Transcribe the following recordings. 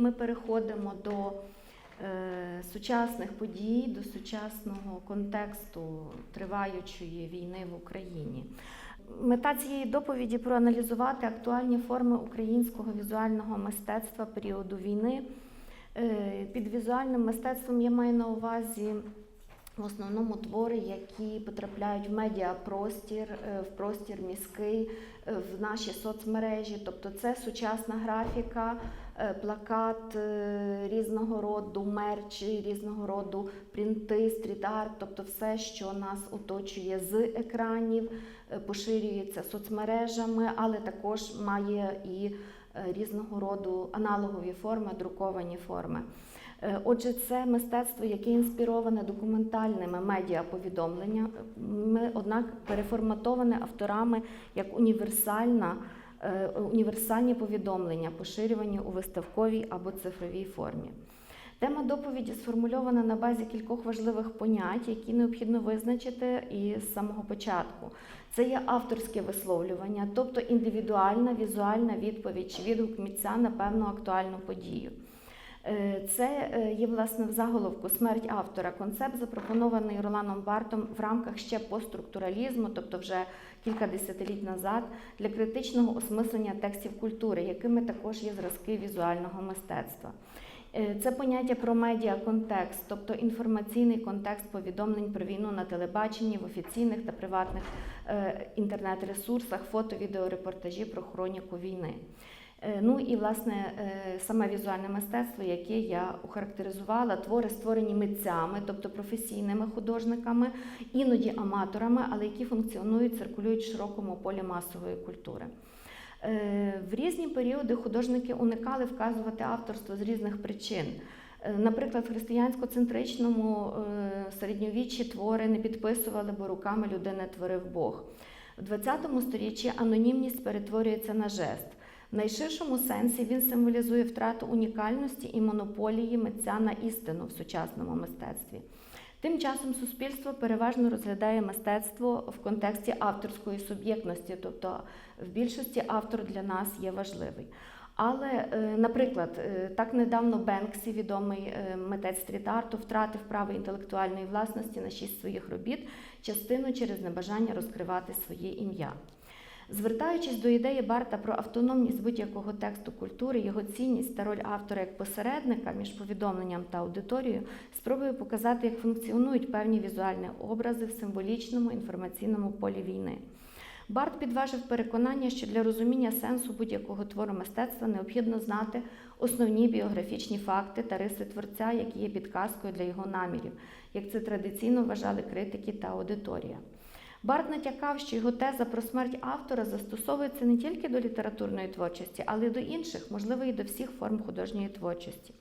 ми переходимо до е, сучасних подій, до сучасного контексту триваючої війни в Україні. Мета цієї доповіді проаналізувати актуальні форми українського візуального мистецтва періоду війни. Е, Під візуальним мистецтвом я маю на увазі в основному твори, які потрапляють в медіапростір, е, в простір міський, в наші соцмережі. Тобто це сучасна графіка, плакат е, різного роду, мерч різного роду, принти, стріт-арт, тобто все, що нас оточує з екранів, е, поширюється соцмережами, але також має і е, різного роду аналогові форми, друковані форми. Е, Отже, це мистецтво, яке інспіроване документальними медіаповідомленнями, однак переформатоване авторами як універсальна, е, універсальні повідомлення, поширювані у виставковій або цифровій формі. Тема доповіді сформульована на базі кількох важливих понять, які необхідно визначити із самого початку. Це є авторське висловлювання, тобто індивідуальна візуальна відповідь чи відгук митця на певну актуальну подію. Е, Це е, є власне в заголовку смерть автора. Концепт запропонований Роланом Бартом в рамках ще постструктуралізму, тобто вже кілька десятиліть назад, для критичного осмислення текстів культури, якими також є зразки візуального мистецтва. Е, Це поняття про медіаконтекст, тобто інформаційний контекст повідомлень про війну на телебаченні, в офіційних та приватних інтернет-ресурсах, фото-відеорепортажі про хроніку війни. Е, Ну і власне е, саме візуальне мистецтво, яке я охарактеризувала, твори створені митцями, тобто професійними художниками, іноді аматорами, але які функціонують, циркулюють в широкому полі масової культури. Е, В різні періоди художники уникали вказувати авторство з різних причин. Наприклад, в християнсько-центричному середньовіччі твори не підписували, бо руками людини творив Бог. В 20 сторіччі анонімність перетворюється на жест. В найширшому сенсі він символізує втрату унікальності і монополії митця на істину в сучасному мистецтві. Тим часом суспільство переважно розглядає мистецтво в контексті авторської суб'єктності, тобто в більшості автор для нас є важливий. Але, е, наприклад, е, так недавно Бенксі, відомий е, митець стріт-арту, втратив право інтелектуальної власності на шість своїх робіт, частину через небажання розкривати своє ім'я. Звертаючись до ідеї Барта про автономність будь-якого тексту культури, його цінність та роль автора як посередника між повідомленням та аудиторією, спробую показати, як функціонують певні візуальні образи в символічному інформаційному полі війни. Барт підважив переконання, що для розуміння сенсу будь-якого твору мистецтва необхідно знати основні біографічні факти та риси творця, які є підказкою для його намірів, як це традиційно вважали критики та аудиторія. Барт натякав, що його теза про смерть автора застосовується не тільки до літературної творчості, але й до інших, можливо, і до всіх форм художньої творчості.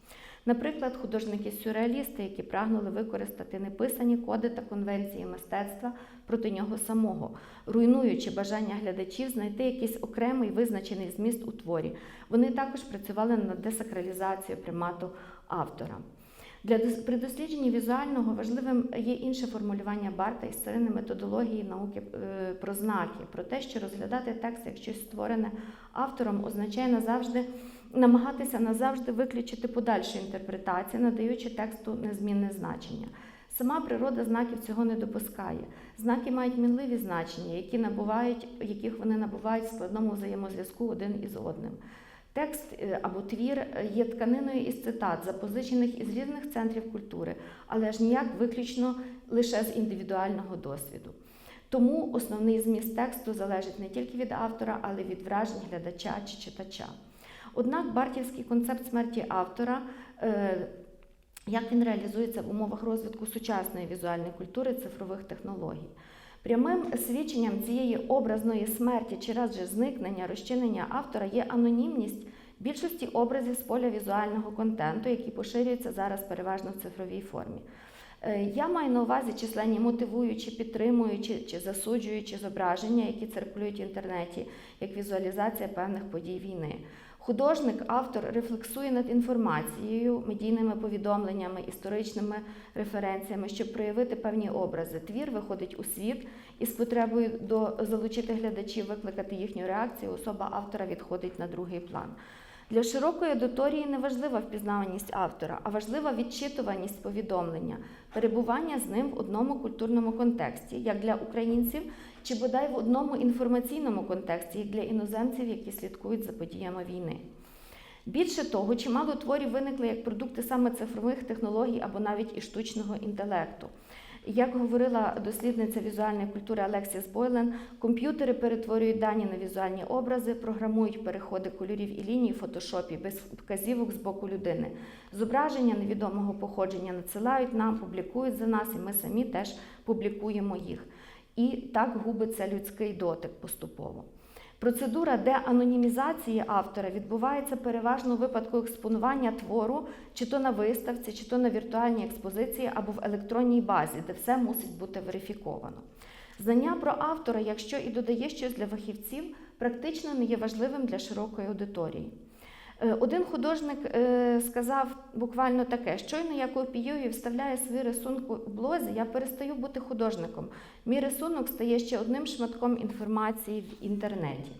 Наприклад, художники-сюрреалісти, які прагнули використати неписані коди та конвенції мистецтва проти нього самого, руйнуючи бажання глядачів знайти якийсь окремий визначений зміст у творі. Вони також працювали над десакралізацією примату автора. Для при дослідженні візуального важливим є інше формулювання Барта із старини методології науки е, про знаки, про те, що розглядати текст як щось створене автором означає назавжди намагатися назавжди виключити подальшу інтерпретацію, надаючи тексту незмінне значення. Сама природа знаків цього не допускає. Знаки мають мінливі значення, які набувають, яких вони набувають в складному взаємозв'язку один із одним. Текст е, або твір е, є тканиною із цитат, запозичених із різних центрів культури, але ж ніяк виключно лише з індивідуального досвіду. Тому основний зміст тексту залежить не тільки від автора, але й від вражень глядача чи читача. Однак бартівський концепт смерті автора, е, як він реалізується в умовах розвитку сучасної візуальної культури цифрових технологій. Прямим свідченням цієї образної смерті радше зникнення, розчинення автора є анонімність більшості образів з поля візуального контенту, який поширюється зараз переважно в цифровій формі. Е, Я маю на увазі численні мотивуючі, підтримуючі чи засуджуючі зображення, які циркулюють в інтернеті, як візуалізація певних подій війни. Художник, автор рефлексує над інформацією, медійними повідомленнями, історичними референціями, щоб проявити певні образи. Твір виходить у світ із потребою до залучити глядачів, викликати їхню реакцію. Особа автора відходить на другий план. Для широкої аудиторії не важлива впізнаваність автора, а важлива відчитуваність повідомлення, перебування з ним в одному культурному контексті, як для українців, чи бодай в одному інформаційному контексті, як для іноземців, які слідкують за подіями війни. Більше того, чимало творів виникли як продукти саме цифрових технологій або навіть і штучного інтелекту. Як говорила дослідниця візуальної культури Алексіс Бойлен, комп'ютери перетворюють дані на візуальні образи, програмують переходи кольорів і ліній в фотошопі без вказівок з боку людини. Зображення невідомого походження надсилають нам, публікують за нас, і ми самі теж публікуємо їх. І так губиться людський дотик поступово. Процедура деанонімізації автора відбувається переважно у випадку експонування твору, чи то на виставці, чи то на віртуальній експозиції або в електронній базі, де все мусить бути верифіковано. Знання про автора, якщо і додає щось для фахівців, практично не є важливим для широкої аудиторії. Е, Один художник е, сказав буквально таке: щойно я копіюю і вставляю свої рисунки у блозі, я перестаю бути художником. Мій рисунок стає ще одним шматком інформації в інтернеті.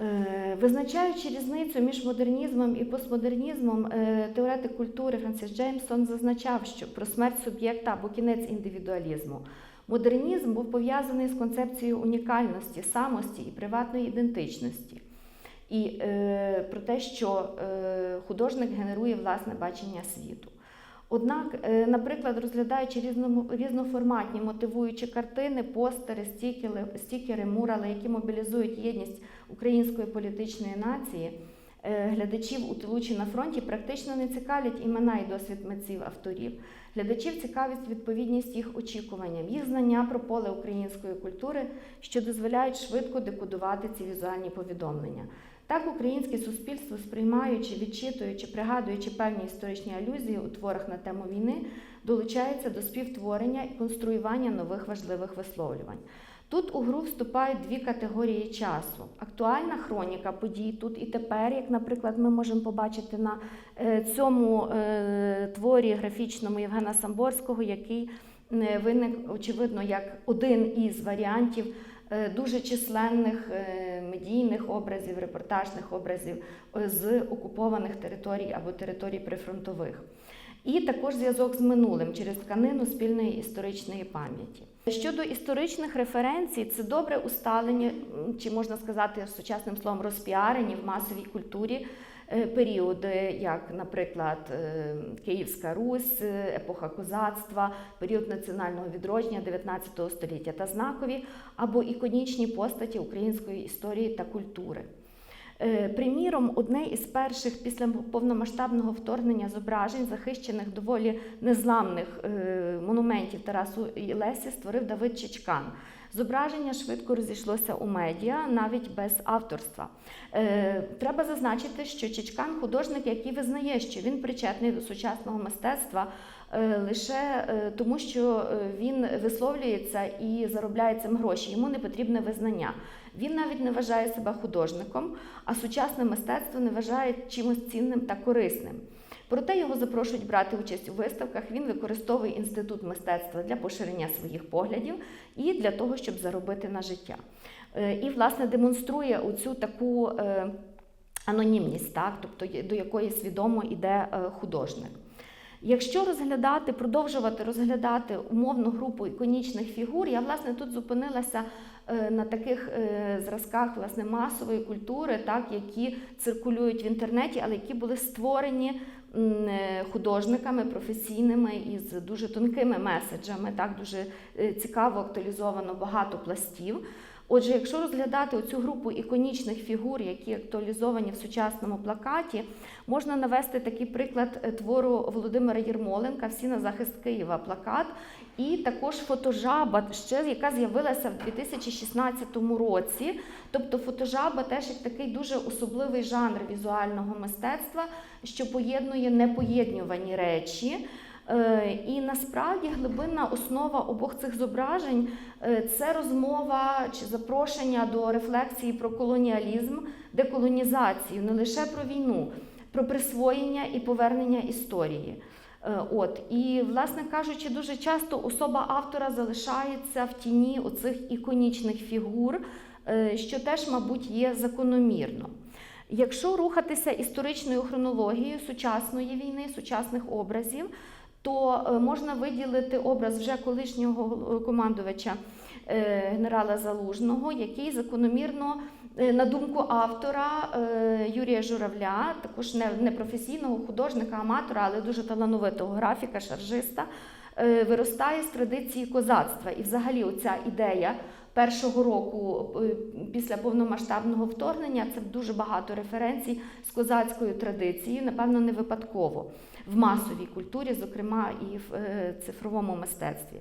Е, Визначаючи різницю між модернізмом і постмодернізмом, теоретик культури Франсіс Джеймсон зазначав, що про смерть суб'єкта або кінець індивідуалізму. Модернізм був пов'язаний з концепцією унікальності, самості і приватної ідентичності. І е, про те, що е, художник генерує власне бачення світу. Однак, е, наприклад, розглядаючи різному- різноформатні мотивуючі картини, постери, стікери, стікери, мурали, які мобілізують єдність української політичної нації, е, глядачів у тилу чи на фронті практично не цікавлять імена і досвід митців авторів. Глядачів цікавить відповідність їх очікуванням, їх знання про поле української культури, що дозволяють швидко декодувати ці візуальні повідомлення. Так, українське суспільство, сприймаючи, відчитуючи, пригадуючи певні історичні алюзії у творах на тему війни, долучається до співтворення і конструювання нових важливих висловлювань. Тут у гру вступають дві категорії часу: актуальна хроніка подій тут і тепер, як, наприклад, ми можемо побачити на е, цьому е, творі графічному Євгена Самборського, який е, виник, очевидно, як один із варіантів дуже численних е, медійних образів, репортажних образів е, з окупованих територій або територій прифронтових. І також зв'язок з минулим через тканину спільної історичної пам'яті. Щодо історичних референцій, це добре усталені, чи можна сказати сучасним словом, розпіарені в масовій культурі е, періоди, як, наприклад, е, Київська Русь, е, епоха козацтва, період національного відродження 19 століття та знакові або іконічні постаті української історії та культури. Е, Приміром, одне із перших після повномасштабного вторгнення зображень, захищених доволі незламних е, монументів Тарасу і Лесі, створив Давид Чичкан. Зображення швидко розійшлося у медіа, навіть без авторства. Е, Треба зазначити, що Чичкан художник, який визнає, що він причетний до сучасного мистецтва е, лише е, тому, що е, він висловлюється і заробляє цим гроші. Йому не потрібне визнання. Він навіть не вважає себе художником, а сучасне мистецтво не вважає чимось цінним та корисним. Проте його запрошують брати участь у виставках. Він використовує інститут мистецтва для поширення своїх поглядів і для того, щоб заробити на життя. Е, І, власне, демонструє оцю таку е, анонімність, так? тобто до якої свідомо йде е, художник. Якщо розглядати, продовжувати розглядати умовну групу іконічних фігур, я власне тут зупинилася на таких е, зразках власне масової культури, так які циркулюють в інтернеті, але які були створені е, художниками професійними із дуже тонкими меседжами, так дуже е, цікаво актуалізовано багато пластів. Отже, якщо розглядати оцю групу іконічних фігур, які актуалізовані в сучасному плакаті, можна навести такий приклад е, твору Володимира Єрмоленка Всі на захист Києва плакат, і також фотожаба, ще яка з'явилася в 2016 році. Тобто фотожаба теж як такий дуже особливий жанр візуального мистецтва, що поєднує непоєднювані речі. Е, І насправді глибинна основа обох цих зображень е, це розмова чи запрошення до рефлексії про колоніалізм, деколонізацію, не лише про війну, про присвоєння і повернення історії. Е, От і, власне кажучи, дуже часто особа автора залишається в тіні оцих іконічних фігур, що теж, мабуть, є закономірно. Якщо рухатися історичною хронологією сучасної війни, сучасних образів, то е, можна виділити образ вже колишнього командувача е, генерала Залужного, який закономірно, е, на думку автора е, Юрія Журавля, також не, професійного художника, аматора, але дуже талановитого графіка, шаржиста, е, виростає з традиції козацтва. І взагалі оця ідея першого року е, після повномасштабного вторгнення це дуже багато референцій з козацькою традицією, напевно, не випадково в масовій культурі, зокрема і в е, цифровому мистецтві.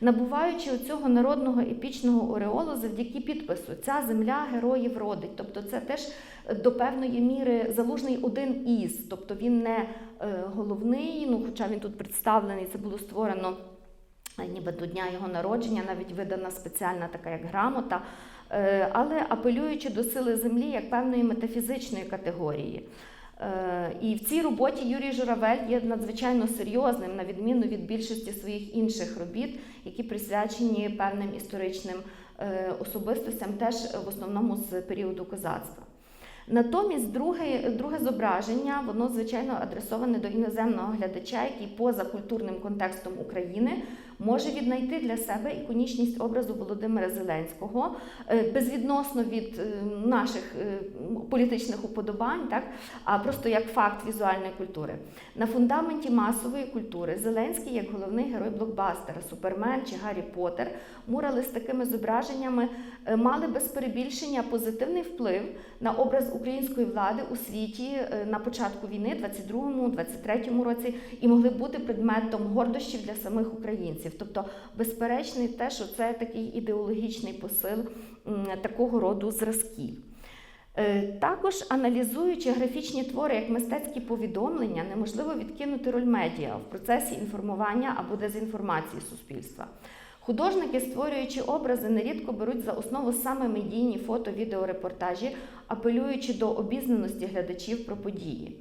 Набуваючи цього народного епічного ореолу завдяки підпису Ця земля героїв родить. Тобто це теж е, до певної міри залужний один із, тобто він не е, головний, ну хоча він тут представлений, це було створено ніби до дня його народження, навіть видана спеціальна така як грамота, але апелюючи до сили землі як певної метафізичної категорії. Е, І в цій роботі Юрій Журавель є надзвичайно серйозним, на відміну від більшості своїх інших робіт, які присвячені певним історичним е, особистостям, теж в основному з періоду козацтва. Натомість друге, друге зображення, воно звичайно адресоване до іноземного глядача, який поза культурним контекстом України може віднайти для себе іконічність образу Володимира Зеленського е, безвідносно від е, наших е, політичних уподобань, так а просто як факт візуальної культури. На фундаменті масової культури Зеленський, як головний герой блокбастера, Супермен чи Гаррі Поттер, мурали з такими зображеннями мали без перебільшення позитивний вплив на образ української влади у світі на початку війни, 22-23 році, і могли бути предметом гордощів для самих українців. Тобто, безперечний те, що це такий ідеологічний посил такого роду зразків. Е, Також аналізуючи графічні твори як мистецькі повідомлення, неможливо відкинути роль медіа в процесі інформування або дезінформації суспільства. Художники, створюючи образи, нерідко беруть за основу саме медійні фото, відеорепортажі, апелюючи до обізнаності глядачів про події.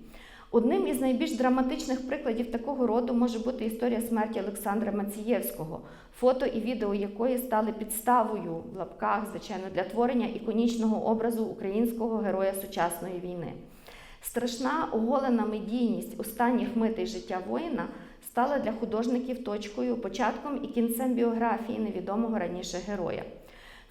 Одним із найбільш драматичних прикладів такого роду може бути історія смерті Олександра Мацієвського, фото і відео якої стали підставою в лапках, звичайно, для творення іконічного образу українського героя сучасної війни. Страшна оголена медійність останніх митей життя воїна стала для художників точкою, початком і кінцем біографії невідомого раніше героя.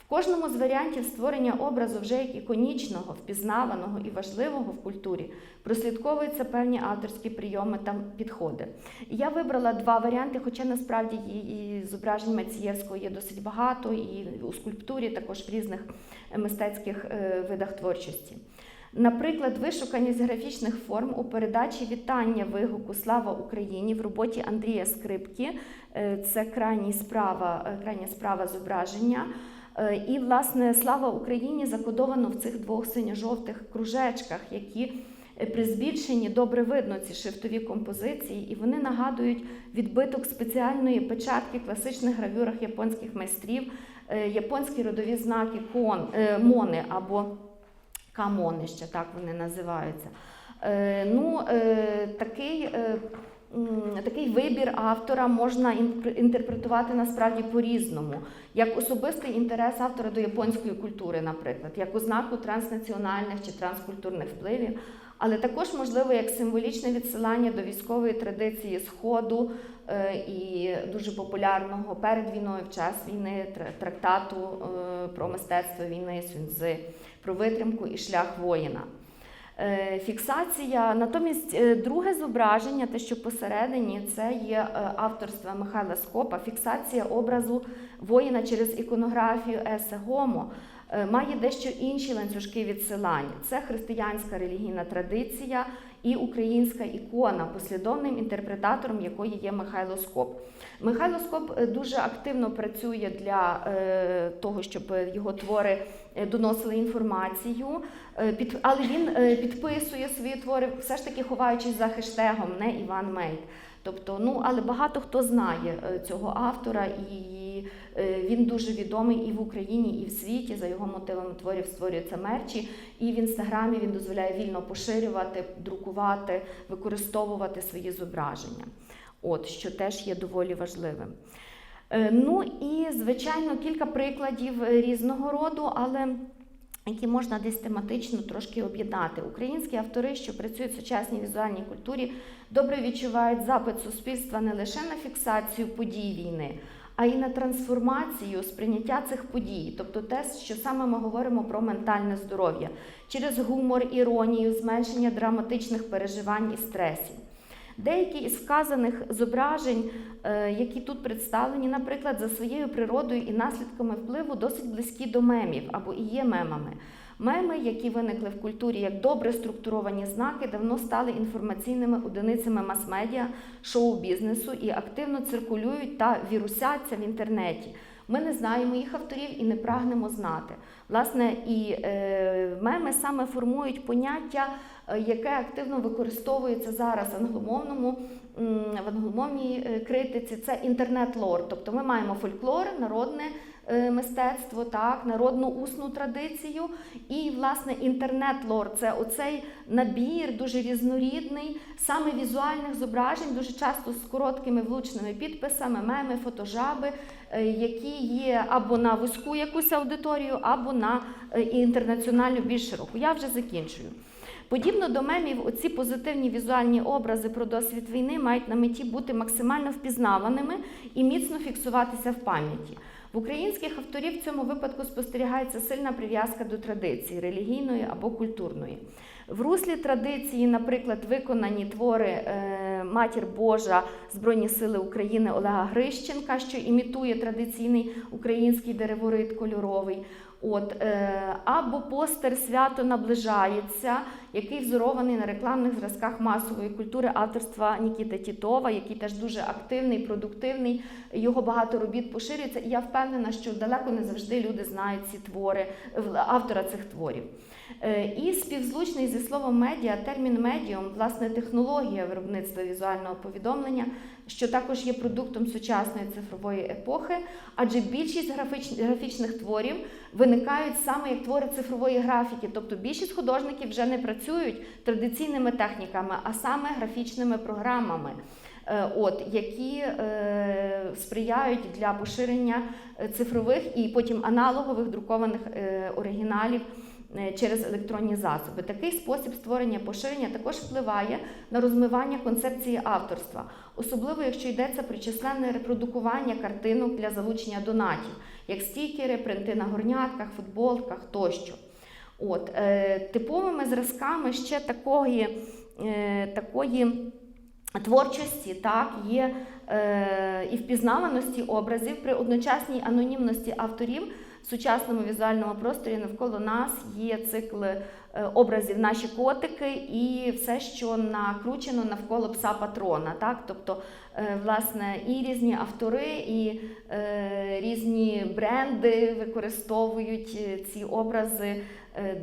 Кожному з варіантів створення образу вже як іконічного, впізнаваного і важливого в культурі прослідковуються певні авторські прийоми та підходи. Я вибрала два варіанти, хоча насправді і, зображень Мацієвського є досить багато, і у скульптурі, також в різних е, мистецьких е, видах творчості. Наприклад, вишуканість графічних форм у передачі вітання вигуку Слава Україні в роботі Андрія Скрипки. Е, Це крайня справа, крайня справа зображення. Е, І, власне, слава Україні закодовано в цих двох синьо-жовтих кружечках, які е, при збільшенні добре видно ці шрифтові композиції, і вони нагадують відбиток спеціальної печатки в класичних гравюрах японських майстрів, е, японські родові знаки кон, мони або камони, ще так вони називаються. Ну, такий, такий вибір автора можна інтерпретувати насправді по-різному, як особистий інтерес автора до японської культури, наприклад, як ознаку транснаціональних чи транскультурних впливів, але також можливо як символічне відсилання до військової традиції Сходу е, і дуже популярного перед війною в час війни трактату е, про мистецтво війни Сюньзи, про витримку і шлях воїна. Е, Фіксація, натомість, е, друге зображення, те, що посередині, це є е, авторства Михайла Скопа. Фіксація образу воїна через іконографію Есе Гомо має дещо інші ланцюжки відсилань. Це християнська релігійна традиція і українська ікона, послідовним інтерпретатором якої є Михайло Скоп. Михайло Скоп е, дуже активно працює для е, того, щоб його твори е, доносили інформацію, але він підписує свої твори, все ж таки ховаючись за хештегом не Іван Мейт. Тобто, ну але багато хто знає цього автора, і е, він дуже відомий і в Україні, і в світі. За його мотивами творів створюються мерчі. І в інстаграмі він дозволяє вільно поширювати, друкувати, використовувати свої зображення. От що теж є доволі важливим. Е, Ну і звичайно кілька прикладів е, різного роду, але які можна десь тематично трошки об'єднати. Українські автори, що працюють в сучасній візуальній культурі, добре відчувають запит суспільства не лише на фіксацію подій війни, а й на трансформацію сприйняття цих подій, тобто те, що саме ми говоримо про ментальне здоров'я, через гумор, іронію, зменшення драматичних переживань і стресів. Деякі із вказаних зображень, е, які тут представлені, наприклад, за своєю природою і наслідками впливу досить близькі до мемів або і є мемами. Меми, які виникли в культурі як добре структуровані знаки, давно стали інформаційними одиницями мас-медіа, шоу-бізнесу і активно циркулюють та вірусяться в інтернеті. Ми не знаємо їх авторів і не прагнемо знати. Власне, і е, меми саме формують поняття, е, яке активно використовується зараз в англомовному в англомовній е, критиці. Це інтернет-лор. Тобто ми маємо фольклор, народне мистецтво, так, народну усну традицію. І, власне, інтернет-лор це оцей набір дуже різнорідний, саме візуальних зображень, дуже часто з короткими влучними підписами, меми, фотожаби, е, які є або на вузьку якусь аудиторію, або на е, інтернаціональну більш широку. Я вже закінчую. Подібно до мемів, оці позитивні візуальні образи про досвід війни мають на меті бути максимально впізнаваними і міцно фіксуватися в пам'яті. Українських авторів в цьому випадку спостерігається сильна прив'язка до традиції релігійної або культурної. В руслі традиції, наприклад, виконані твори е, Матір Божа Збройні Сили України Олега Грищенка, що імітує традиційний український дереворит кольоровий. От, е, або постер свято наближається, який взорований на рекламних зразках масової культури авторства Нікіти Тітова, який теж дуже активний, продуктивний. Його багато робіт поширюється. І я впевнена, що далеко не завжди люди знають ці твори, автора цих творів. Е, І співзвучний зі словом медіа термін медіум, власне, технологія виробництва візуального повідомлення, що також є продуктом сучасної цифрової епохи, адже більшість графіч- графічних творів виникають саме як твори цифрової графіки, тобто більшість художників вже не працюють традиційними техніками, а саме графічними програмами. е, От, які е, сприяють для поширення е, цифрових і потім аналогових друкованих е, оригіналів через електронні засоби. Такий спосіб створення поширення також впливає на розмивання концепції авторства, особливо якщо йдеться про численне репродукування картинок для залучення донатів, як стікери, принти на горнятках, футболках тощо. От, е, типовими зразками ще такої, е, такої творчості так, є е, і впізнаваності образів при одночасній анонімності авторів сучасному візуальному просторі навколо нас є цикл е, образів наші котики і все, що накручено навколо пса патрона. Так? Тобто, е, власне, і різні автори, і е, різні бренди використовують ці образи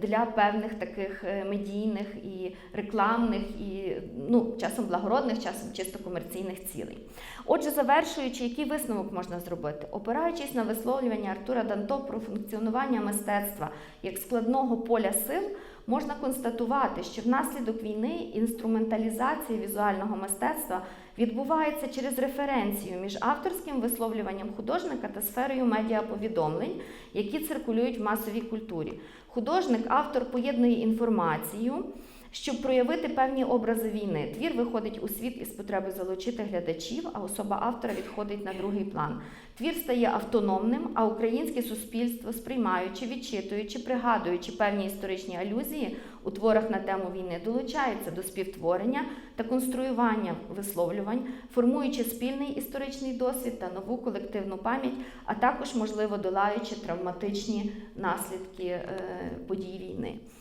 для певних таких е, медійних і рекламних, і ну, часом благородних, часом чисто комерційних цілей. Отже, завершуючи, який висновок можна зробити? Опираючись на висловлювання Артура Данто про функціонування мистецтва як складного поля сил, можна констатувати, що внаслідок війни інструменталізація візуального мистецтва відбувається через референцію між авторським висловлюванням художника та сферою медіаповідомлень, які циркулюють в масовій культурі. Художник, автор поєднує інформацію, щоб проявити певні образи війни. Твір виходить у світ із потреби залучити глядачів, а особа автора відходить на другий план. Твір стає автономним, а українське суспільство, сприймаючи, відчитуючи, пригадуючи певні історичні алюзії у творах на тему війни, долучається до співтворення та конструювання висловлювань, формуючи спільний історичний досвід та нову колективну пам'ять, а також, можливо, долаючи травматичні наслідки е, подій війни.